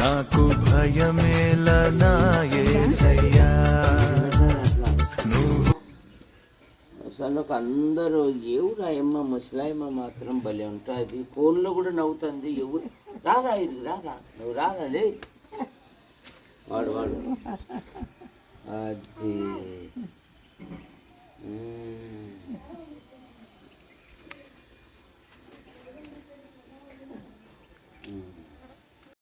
నాకు భయమేల అసలు అందరూ ఎవరు అయ్యమ్మ ముసలాయమ్మ మాత్రం భలే ఉంటుంది. ఫోన్లో కూడా నవ్వుతుంది ఎవరు? రారా ఇది రారా? నువ్వు రారా లే. వాడు వాడు. అది.